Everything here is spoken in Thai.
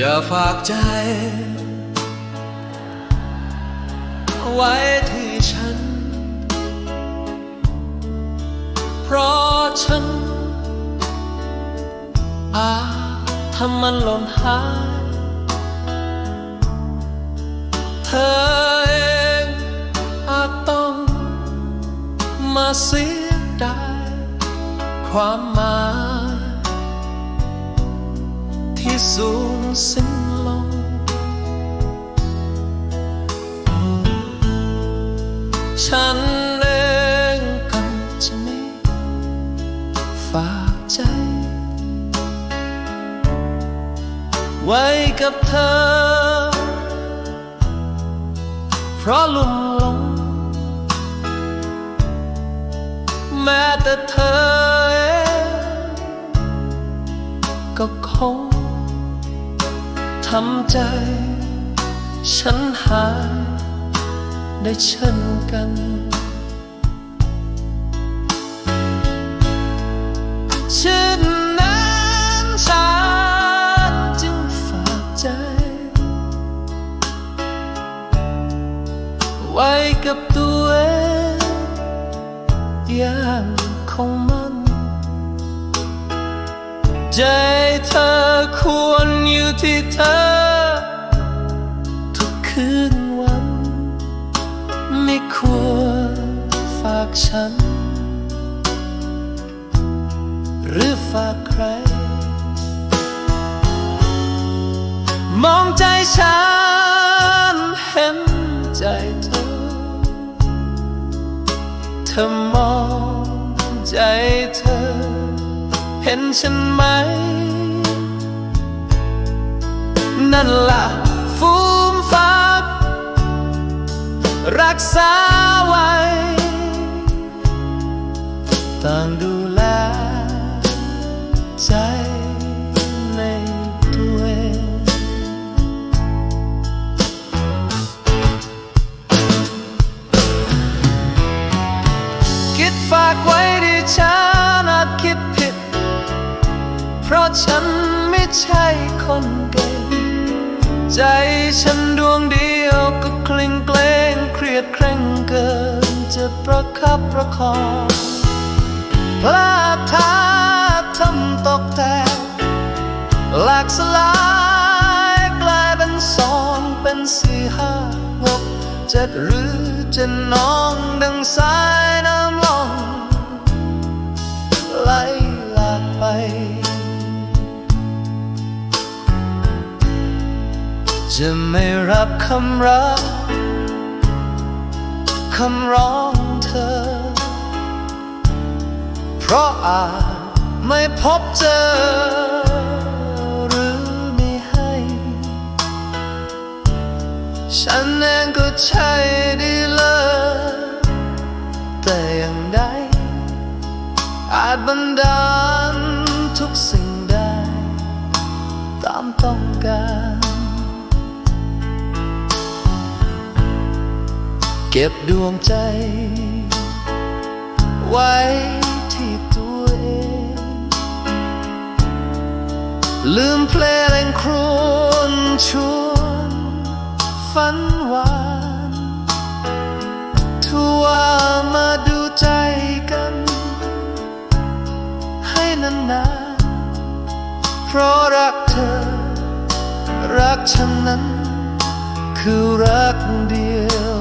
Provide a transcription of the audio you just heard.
อย่าฝากใจ ไว้ที่ฉัน เพราะฉัน อาจทำมันหล่นหาย เธอเองอาจต้องมาเสียดายความหมาย ที่สูญสิ้นลง ฉันเองกันจะไม่ฝากใจ ไว้กับเธอ เพราะลุ่มหลง แม้แต่เธอเองก็คง ทำใจ ฉันหายได้เช่นกันเช่นนั้นฉันจึงฝากใจ ไว้กับตัวเองอย่างคงมันใจเธอคู่ ที่เธอ ทุกคืนวัน ไม่ควรฝากฉัน หรือฝากใคร มองใจฉันเห็นใจเธอ เธอมองใจเธอ เห็นฉันไหม นั่นล่ะฟูมฟักรักษาไว้ ต่างดูแลใจในตัวเองคิดฝากไว้ที่ฉันอาจคิดผิด เพราะฉันไม่ใช่คน ใจฉันดวงเดียวก็คลิงเกรงเครียดเคร่งเกิน จะประคับประคองพลาดท่าทำตกแต่หลากสลายกลายเป็นสองเป็นสี่ห้าหกเจ็ดหรือจะน้องดัง จะไม่รับคำรักคำร้องเธอ เพราะอาจไม่พบเจอ หรือไม่ให้ ฉันเองก็ใช่ดีเลยแต่อย่างใดอาจบันดาลทุกสิ่งได้ ตามต้องการ เก็บดวงใจ ไว้ที่ตัวเอง ลืมเพลงครวนชวนฝันหวานทัวมาดูใจกัน ให้นานๆเพราะรักเธอ รักฉันนั้น คือรักเดียว